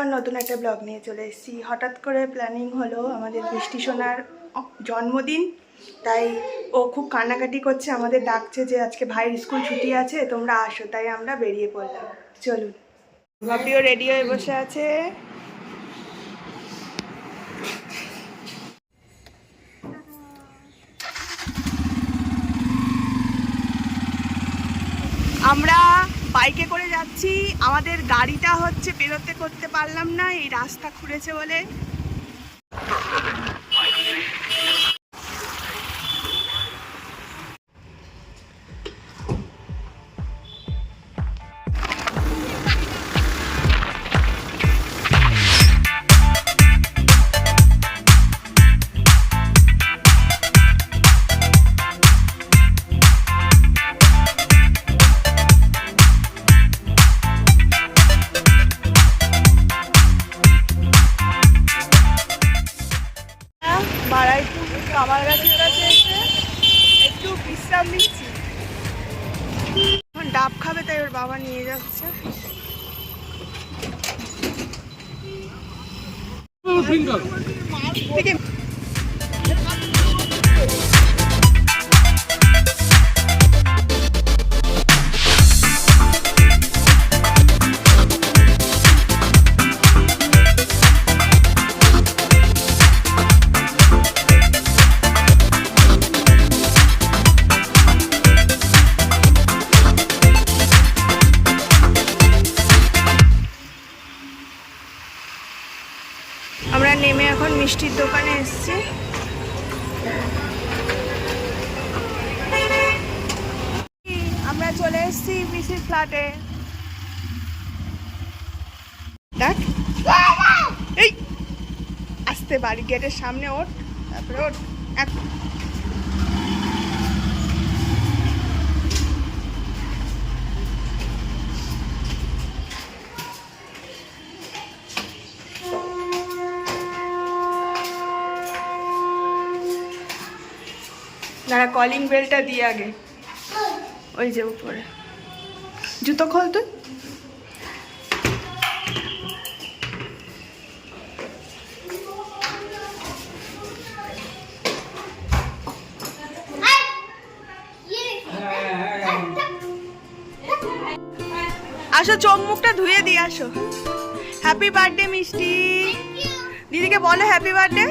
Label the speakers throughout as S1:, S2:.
S1: আর নতুন একটা ব্লগ নিয়ে চলে এসেছি। হঠাৎ করে প্ল্যানিং হলো আমাদের বৃষ্টি সোনার জন্মদিন, তাই ও খুব কান্নাকাটি করছে, আমাদের ডাকছে যে আজকে ভাইয়ের স্কুল ছুটি আছে, তোমরা আসো, তাই আমরা বেরিয়ে পড়লাম। চলুন। ভাবিও রেডি হয়ে বসে আছে। আমরা বাইকে করে যাচ্ছি। আমাদের গাড়িটা হচ্ছে বেরোতে করতে পারলাম না এই রাস্তা খুঁড়েছে বলে। বাড়াইপুর কামারগাছির কাছে এসে একটু বিশ্রাম নিচ্ছি। এখন ডাব খাবে তাই ওর বাবা নিয়ে যাচ্ছে। দেখি। এসেছি পিসির ফ্ল্যাটে দেখ। এই, আসতে বাড়ি গেটের সামনে ওঠ, তারপরে ওঠ। এক। দাঁড়া কলিং বেলটা দিয়ে আগে। ওই যে উপরে। জুতো খোল তুই। আসো, চোখ মুখটা ধুয়ে দিয়ে আসো। হ্যাপি বার্থডে মিষ্টি। দিদিকে বলো হ্যাপি বার্থডে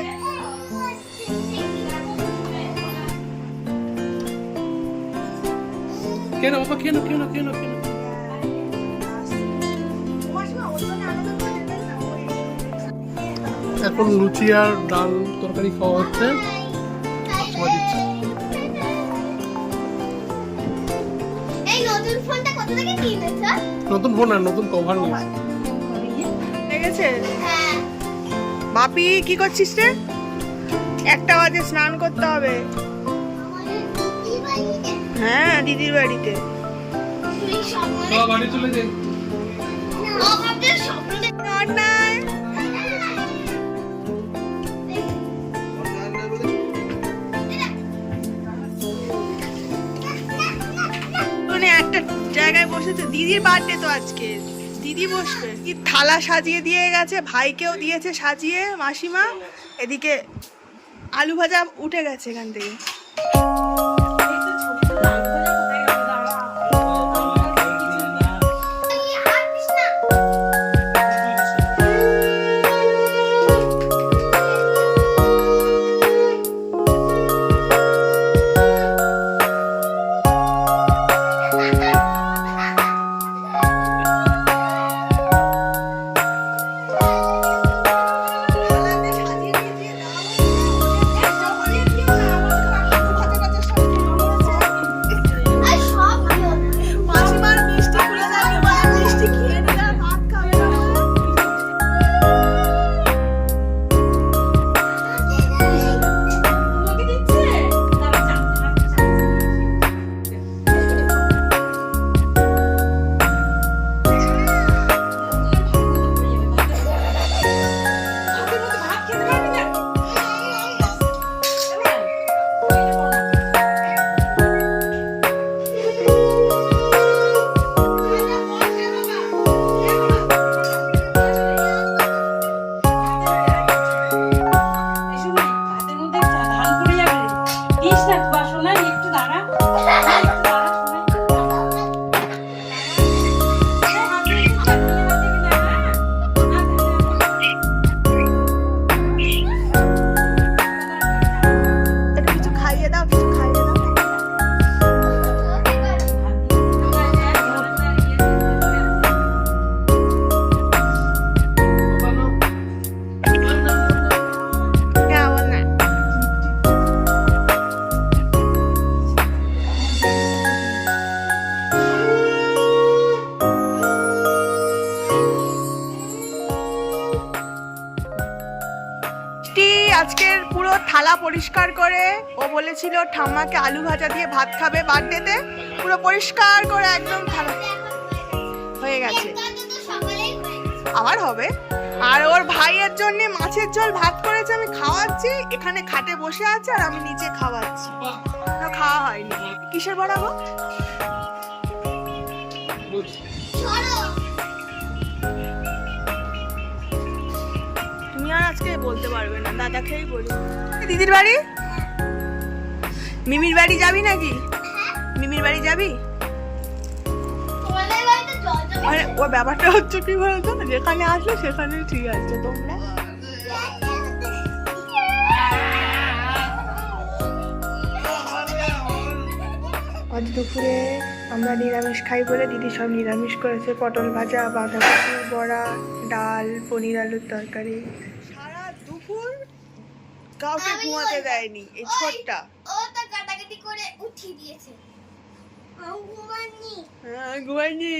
S2: কেন কেন কেন কেন কেন? এখন লুচি আর ডাল তরকারি খাওয়া হচ্ছে।
S3: নতুন ফোনটা কত থেকে কিনেছ?
S2: নতুন ফোন আর নতুন কভার নিয়েছে।
S1: লেগেছে?
S3: হ্যাঁ।
S1: বাপি কি করছিস রে? একটা বাজে স্নান করতে হবে। হ্যাঁ দিদির বাড়িতে।
S2: বাড়ি চলে যাই
S1: জায়গায় বসেছে। দিদির বার্থডে তো আজকে। দিদি বসবে। কি থালা সাজিয়ে দিয়ে গেছে, ভাইকেও দিয়েছে সাজিয়ে, মাসিমা। এদিকে আলু ভাজা উঠে গেছে এখান থেকে। পরিষ্কার করে ও বলেছিল ঠাম্মাকে আলু ভাজা দিয়ে ভাত খাবে বার্থডেতে। পুরো পরিষ্কার করে একদম থালা হয়ে গেছে।
S3: সকালেই
S1: আবার হবে। আর ওর ভাইয়ের জন্য মাছের ঝোল ভাত করেছে আমি খাওয়াচ্ছি। এখানে খাটে বসে আছে আর আমি নিচে খাওয়াচ্ছি। খাওয়া হয়নি। কিসের বড়া বলতে পারবে না দাদাকেই বলি দিদির বাড়ি? মিমির বাড়ি যাবি নাকি? মিমির বাড়ি যাবি? মানে ওর ব্যাপারটা হচ্ছে কি বলতো? যেখানে আসবে সেখানে ঠিক আছে তোমরা? আজ দুপুরে আমরা নিরামিষ খাই বলে দিদি সব নিরামিষ করেছে পটল ভাজা বাঁধাকপি বড়া ডাল পনির আলুর তরকারি। কাউকে ঘুমাতে দেয়নি এই ছোটটা।
S3: ও তো কাটাকাটি করে উঠিয়ে দিয়েছে। ঘুমাইনি।
S1: হ্যাঁ ঘুমাইনি।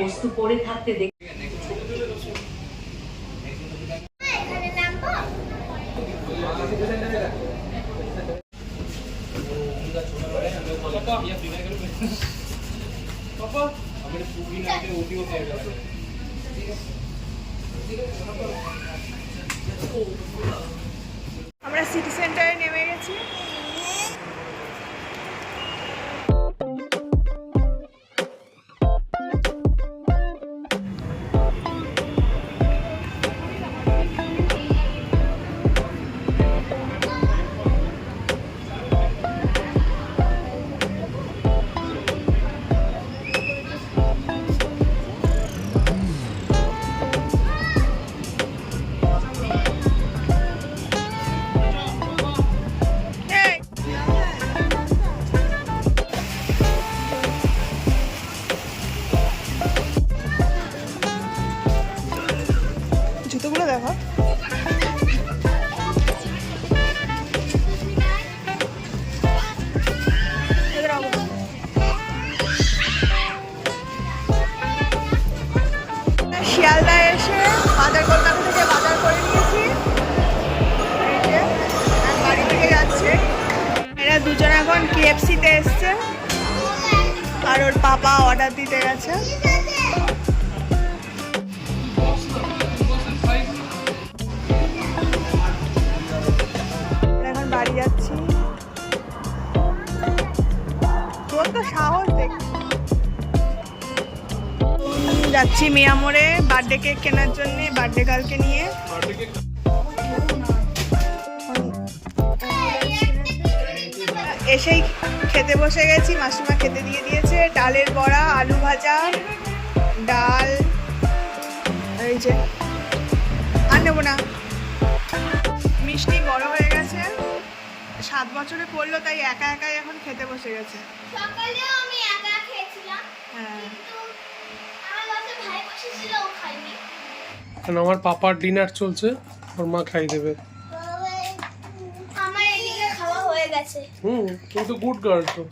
S4: বস্তু পড়ে থাকতে দেখে।
S1: আমরা সিটি সেন্টারে নেমে গেছি। জুতোগুলো দেখো। এদের অবস্থা। শিয়ালদা এসে বাজার কলকাতা থেকে বাজার করে নিয়েছি। বাড়ি থেকে যাচ্ছে। এরা দুজন এখন কেএফসিতে এসছে। আর ওর পাপা অর্ডার দিতে গেছে। যাচ্ছি মিয়ামোড়ে বার্থডে কেক কেনার জন্য বার্থডে গার্লকে নিয়ে। এসেই খেতে বসে গেছি। মাসিমা খেতে দিয়ে দিয়েছে। ডালের বড়া আলু ভাজা ডাল এই যে আর নেব না। মিষ্টি বড় হয়ে গেছে। সাত বছরে পড়ল তাই একা একাই এখন খেতে বসে গেছে।
S3: সকালেও আমি একা খেয়েছিলাম।
S1: হ্যাঁ।
S3: এখন আমার
S2: পাপার ডিনার চলছে ওর মা খাই দেবে।
S3: আমার এদিকে খাওয়া হয়ে গেছে।
S2: হুম কিন্তু গুড গার্ল তো।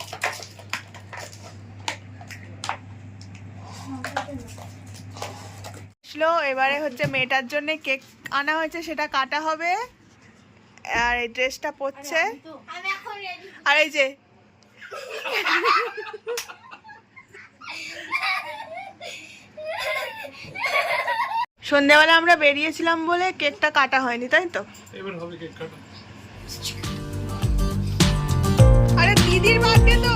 S1: এবারে হচ্ছে মেয়েটার জন্য কেক আনা হয়েছে সেটা কাটা হবে। আর এই ড্রেসটা পরছে। আর এই যে সন্ধ্যাবেলা আমরা বেরিয়েছিলাম বলে কেকটা কাটা হয়নি তাই তো? আরে দিদির বার্থডে তো।